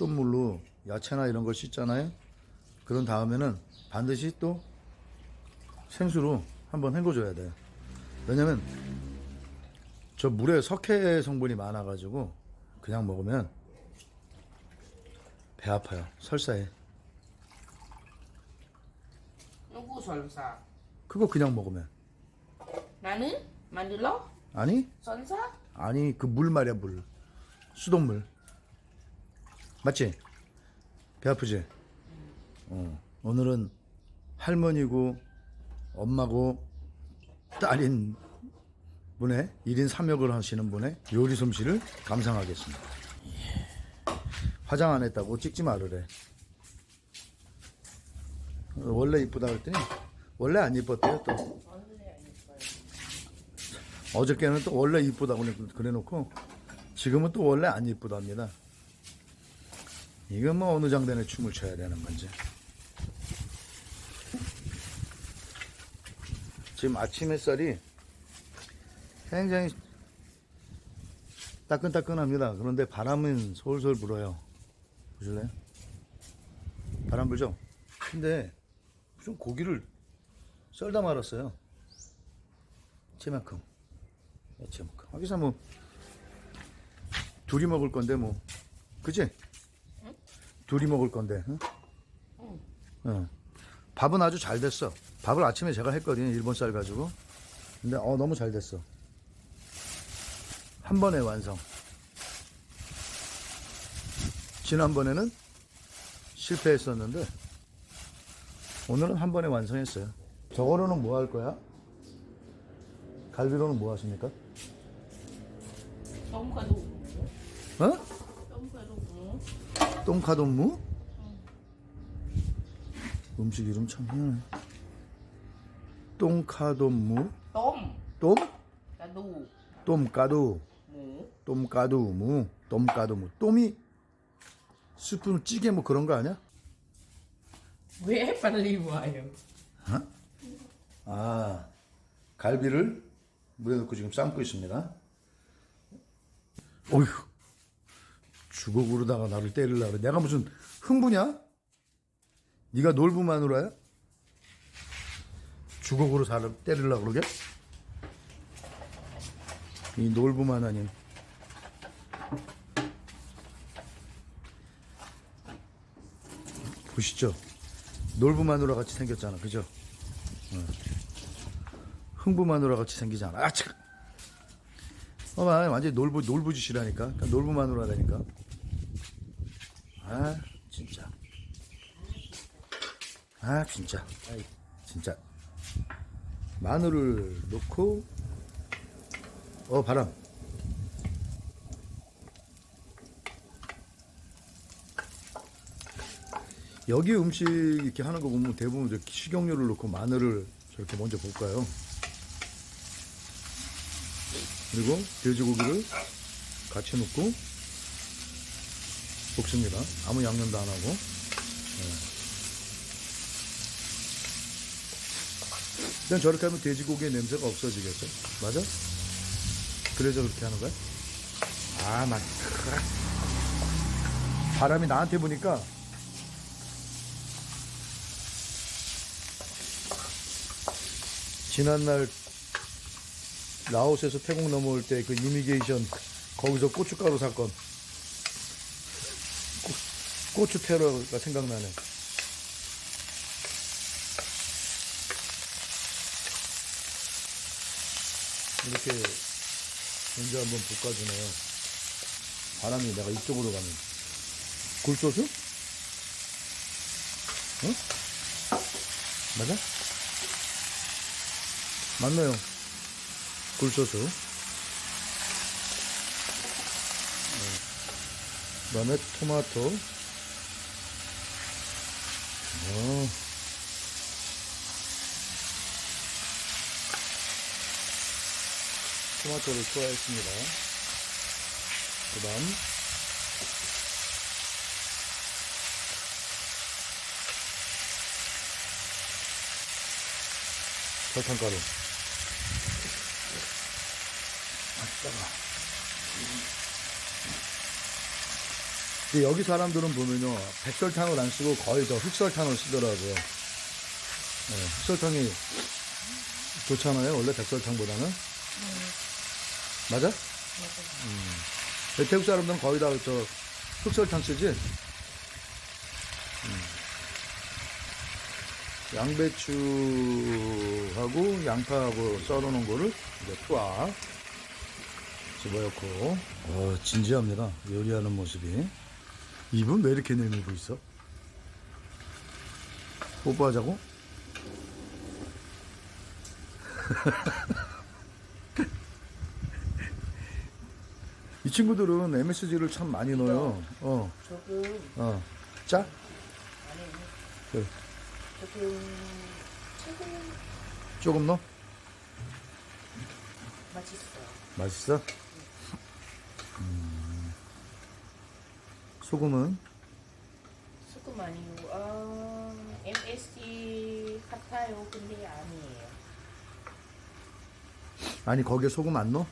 끓던 물로 야채나 이런 걸 씻잖아요. 그런 다음에는 반드시 또 생수로 한번 헹궈줘야 돼요. 왜냐면 저 물에 석회 성분이 많아가지고 그냥 먹으면 배 아파요. 설사해. 누구 설사? 그거 그냥 먹으면. 나는 만들러? 아니? 선사? 아니 그 물 말이야 물. 수돗물. 맞지? 배 아프지? 어. 오늘은 할머니고 엄마고 딸인 분의 1인 3역을 하시는 분의 요리 솜씨를 감상하겠습니다. 예. 화장 안 했다고 찍지 말으래. 원래 이쁘다 그랬더니 원래 안 이뻤대요 또. 어저께는 또 원래 이쁘다고 그래 놓고 지금은 또 원래 안 이쁘답니다. 이건 뭐 어느 장단에 춤을 춰야 되는 건지. 지금 아침 햇살이 굉장히 따끈따끈합니다. 그런데 바람은 솔솔 불어요. 보실래요? 바람 불죠? 근데 무슨 고기를 썰다 말았어요. 제만큼. 야채만큼. 하기사 뭐 둘이 먹을 건데 뭐 그지? 둘이 먹을 건데. 응? 응. 밥은 아주 잘 됐어. 밥을 아침에 제가 했거든요. 일본 쌀 가지고. 근데 어 너무 잘 됐어. 한 번에 완성. 지난번에는 실패했었는데 오늘은 한 번에 완성했어요. 저거로는 뭐 할 거야? 갈비로는 뭐 하십니까? 똥가도 어? 무 똥카돈무? 음식 이름 참 희한해. 똥카돈무? 똥 똠? 가도 똠까두. 무 똠까두무. 똠까두무. 똠이 스프 찌개 뭐 그런 거 아니야? 왜 빨리 와요? 아, 갈비를 물에 넣고 지금 삶고 있습니다. 어휴, 그러다가 나를 때리려고 그래. 내가 무슨 흥부냐? 네가 놀부 마누라야? 죽어 그러 사람 때리려고 그러게? 이 놀부만 아닌. 보시죠. 놀부 마누라 같이 생겼잖아. 그죠? 흥부 마누라 같이 생기잖아. 아, 참. 봐봐, 완전히 놀부, 놀부짓이라니까. 그러니까 놀부 마누라라니까. 아, 진짜. 아, 진짜. 아이, 진짜. 마늘을 넣고, 어, 바람. 여기 음식 이렇게 하는 거 보면 대부분 식용유를 넣고 마늘을 저렇게 먼저 볶아요. 그리고 돼지고기를 같이 넣고 볶습니다. 아무 양념도 안 하고. 네. 그냥 저렇게 하면 돼지고기의 냄새가 없어지겠죠? 맞아? 그래서 그렇게 하는 거야? 아, 맞. 바람이 나한테 부니까 지난날 라오스에서 태국 넘어올 때 그 이미게이션 거기서 고춧가루 사건 고, 고추 테러가 생각나네. 이렇게 먼저 한번 볶아주네요. 바람이 내가 이쪽으로 가면 굴소스? 응? 맞아? 맞나요? 굴소스. 그 다음에 토마토. 어. 토마토를 투하했습니다. 그 다음. 설탕가루. 아, 따가. 근데 여기 사람들은 보면요, 백설탕을 안 쓰고 거의 더 흑설탕을 쓰더라고요. 네, 흑설탕이 좋잖아요, 원래 백설탕보다는. 맞아? 음. 태국 사람들은 거의 다 저 흑설탕 쓰지? 음. 양배추하고 양파하고 썰어놓은 거를 이제 투하 집어넣고 어, 진지합니다 요리하는 모습이 입은 왜 이렇게 내밀고 있어? 뽀뽀하자고? 이 친구들은 MSG를 참 많이 넣어요 어, 조금 어. 짜? 아니 그래. 조금 조금 조금 넣어? 맛있어. 맛있어? 소금은? 조금 아니고 어, MSG 같아요. 근데 아니에요. 아니 거기에 소금 안 넣어?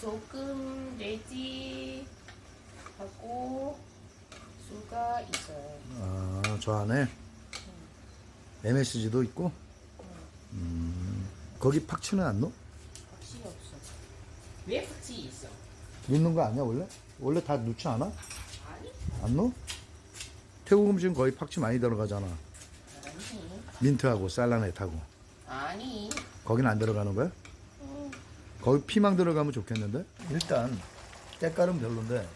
조금 돼지 하고 수가 있어요. 아, 저 안에 MSG도 있고. 음, 거기 팍치는 안 넣어? 확실히 없어. 왜 팍치 있어? 넣는 거 아니야 원래? 원래 다 넣지 않아? 안 넣어? 태국 음식은 거의 팍치 많이 들어가잖아. 아니 민트하고 살라넷하고. 아니. 거긴 안 들어가는 거야? 음, 거기 피망 들어가면 좋겠는데? 일단 때깔은 별론데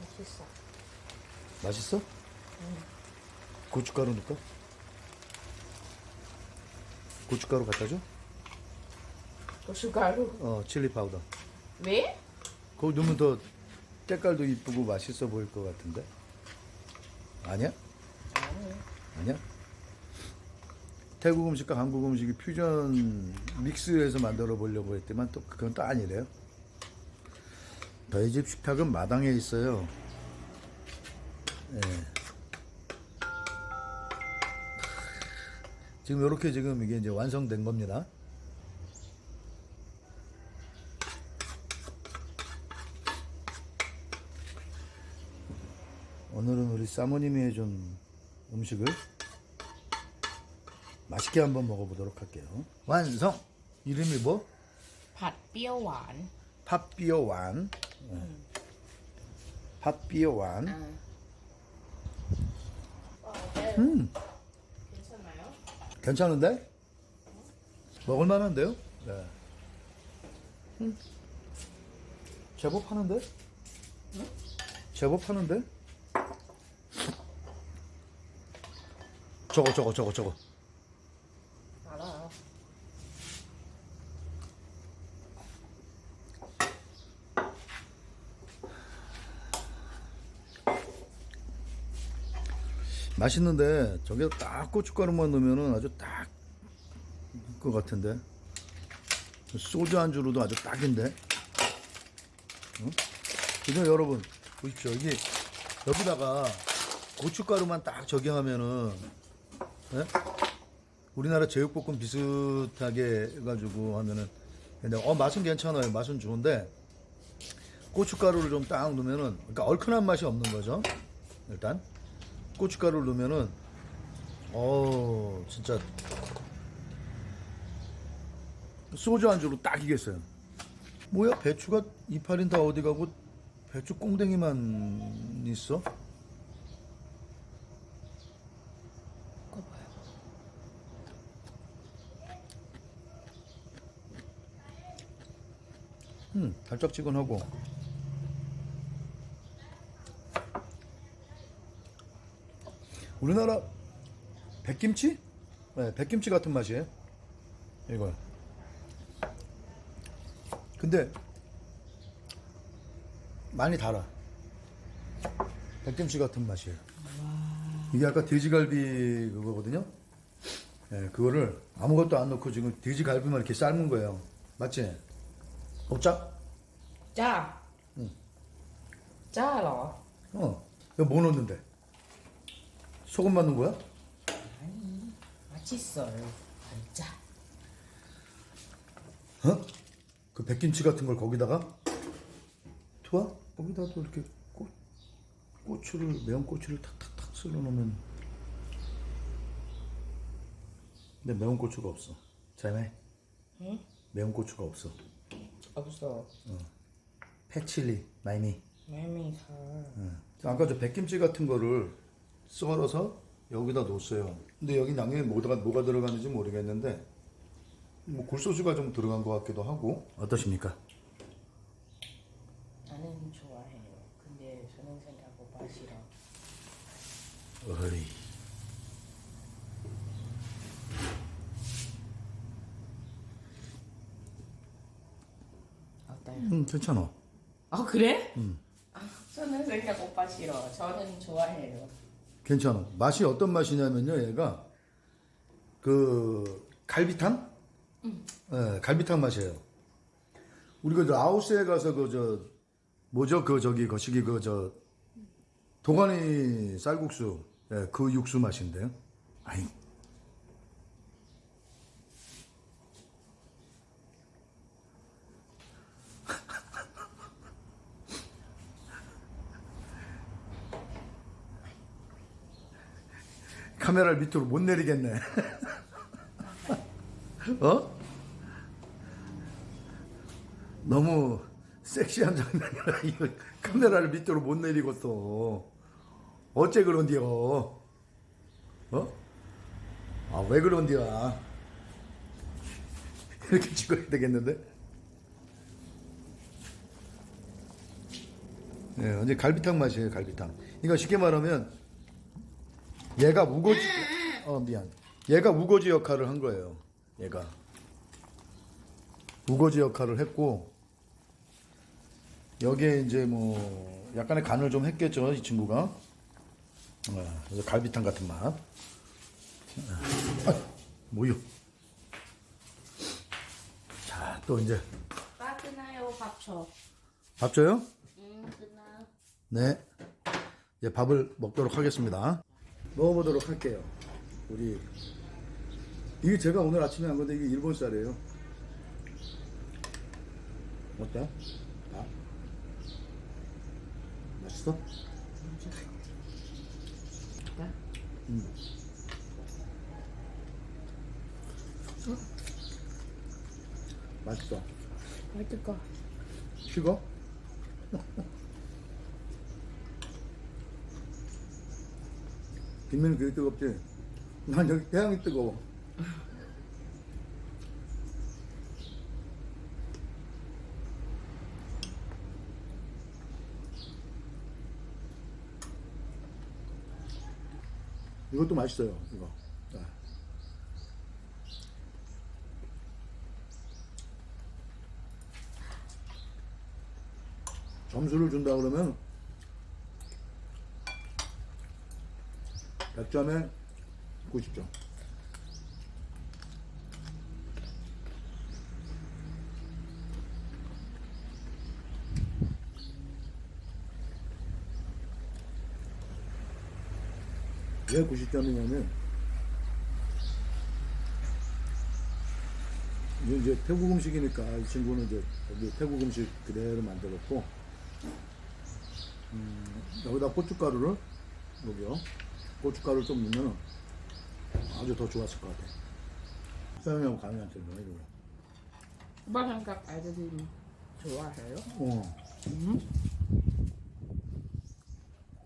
맛있어. 맛있어? 고춧가루 넣을까? 고춧가루 갖다 줘? 고춧가루. 어, 칠리 파우더. 왜? 그거 넣으면 더 때깔도 이쁘고 맛있어 보일 것 같은데? 아니야? 아니. 아니야? 태국 음식과 한국 음식이 퓨전 믹스해서 만들어 보려고 했지만 또 그건 또 아니래요. 저희 집 식탁은 마당에 있어요. 예. 지금 이렇게 지금 이게 이제 완성된 겁니다. 오늘은 우리 사모님이 해준 음식을 맛있게 한번 먹어보도록 할게요. 완성! 이름이 뭐? 팥비어완. 팥비어완. 팥비어완. 네. 음. 괜찮은데? 먹을만한데요? 네. 음. 제법 하는데? 제법 하는데? 저거 저거 저거 저거 맛있는데 저게 딱 고춧가루만 넣으면은 아주 딱 것 같은데? 소주 안주로도 아주 딱인데? 응? 그죠 여러분? 보십시오. 이게 여기다가 고춧가루만 딱 적용하면은 예? 우리나라 제육볶음 비슷하게 해가지고 하면은 근데 어 맛은 괜찮아요. 맛은 좋은데 고춧가루를 좀 딱 넣으면은 그러니까 얼큰한 맛이 없는 거죠 일단 고춧가루를 넣으면은 어 진짜 소주 안주로 딱이겠어요. 뭐야 배추가 이파린 다 어디 가고 배추 꽁댕이만 있어? 음 달짝지근하고 우리나라 백김치? 네, 백김치 같은 맛이에요. 이거. 근데 많이 달아. 백김치 같은 맛이에요. 이게 아까 돼지갈비 그거거든요. 네, 그거를 아무것도 안 넣고 지금 돼지갈비만 이렇게 삶은 거예요. 맞지? 어, 짜? 짜. 응. 짜러. 어. 이거 뭐 넣는데? 소금만 넣은 거야? 아니, 맛있어요. 진짜. 어? 그 백김치 같은 걸 거기다가 투하 거기다도 이렇게 꽃 고추를 매운 고추를 탁탁탁 쓸어 놓으면 근데 매운 고추가 없어 자매 응? 매운 고추가 없어 없어. 패칠리 마이미 매미가. 아까 저 백김치 같은 거를 썰어서 여기다 놓았어요. 근데 여기 양념에 뭐가, 뭐가 들어가는지 모르겠는데 뭐 굴소스가 좀 들어간 것 같기도 하고 어떠십니까? 나는 좋아해요. 근데 저는 생각보다 싫어. 어이. 어때요? 음 괜찮아. 아 그래? 아, 저는 생각보다 싫어. 저는 좋아해요. 괜찮아. 맛이 어떤 맛이냐면요, 얘가 그 갈비탕? 예, 갈비탕 맛이에요. 우리가 저 아우스에 가서 그 저 뭐죠 그 저기 거시기 그 저 도가니 쌀국수, 예, 그 육수 맛인데요. 아이. 카메라를 밑으로 못 내리겠네. 어? 너무 섹시한 장면이라 이거 카메라를 밑으로 못 내리겠어. 어째 그런디요? 어? 아, 왜 그런디야? 이렇게 찍어야 되겠는데? 네, 언제 갈비탕 맛이에요, 갈비탕. 이거 쉽게 말하면 얘가 우거지 어 미안. 얘가 우거지 역할을 한 거예요 얘가. 우거지 역할을 했고 여기에 이제 뭐 약간의 간을 좀 했겠죠 이 친구가. 어, 그래서 갈비탕 같은 맛. 아, 뭐요? 자또 이제. 빠 끝나요 밥 줘. 밥 줘요? 응 끝나. 네. 이제 밥을 먹도록 하겠습니다 먹어보도록 할게요 우리 이게 제가 오늘 아침에 한 건데 이게 일본 쌀이에요 어때? 아? 맛있어? 네? 맛있어 맛있을 거. 식어? 뒷면이 그렇게 뜨겁지? 난 여기 태양이 뜨거워 이것도 맛있어요 이거 자. 점수를 준다 그러면 100점에 90점. 왜 90점이냐면 이게 이제 태국 음식이니까 이 친구는 이제 태국 음식 그대로 만들었고 음, 여기다 고춧가루를 여기요 고춧가루를 좀 넣으면 아주 더 좋았을 것 같아 서영이하고 가영이한테 뭐 해줘요 오빠 생각 아이들이 좋아해요? 어.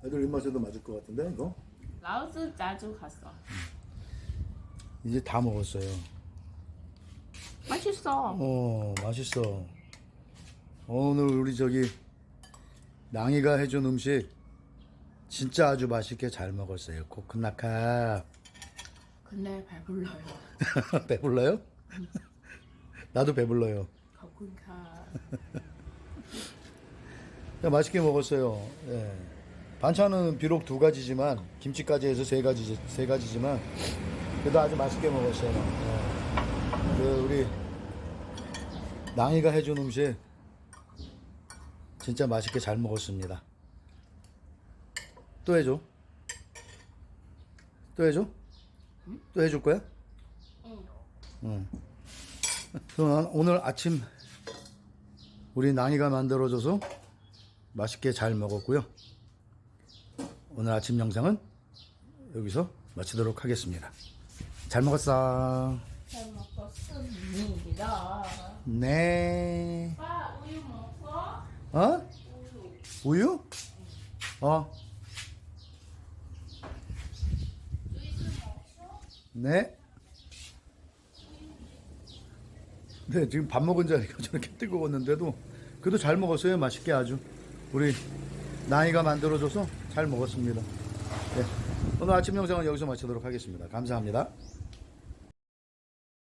애들 입맛에도 맞을 것 같은데 이거 라오스 자주 갔어. 이제 다 먹었어요 맛있어. 어 맛있어 오늘 우리 저기 낭이가 해준 음식 진짜 아주 맛있게 잘 먹었어요 코크나카 근데 배불러요. 배불러요? 나도 배불러요 거군가. 야, 맛있게 먹었어요 예. 반찬은 비록 두 가지지만 김치까지 해서 세 가지 세 가지지만 그래도 아주 맛있게 먹었어요 예. 그 우리 낭이가 해준 음식 진짜 맛있게 잘 먹었습니다 또 해줘 또 해줘 또 해줄 거야? 응. 응. 그럼 오늘 아침 우리 낭이가 만들어줘서 맛있게 잘 먹었고요. 오늘 아침 영상은 여기서 마치도록 하겠습니다. 잘 먹었어. 잘 먹었습니다. 네. 오빠 우유 먹어? 어? 우유? 어. 네. 네, 지금 밥 먹은 자리가 저렇게 뜨거웠는데도 그래도 잘 먹었어요. 맛있게 아주. 우리 나이가 만들어줘서 잘 먹었습니다. 네. 오늘 아침 영상은 여기서 마치도록 하겠습니다. 감사합니다.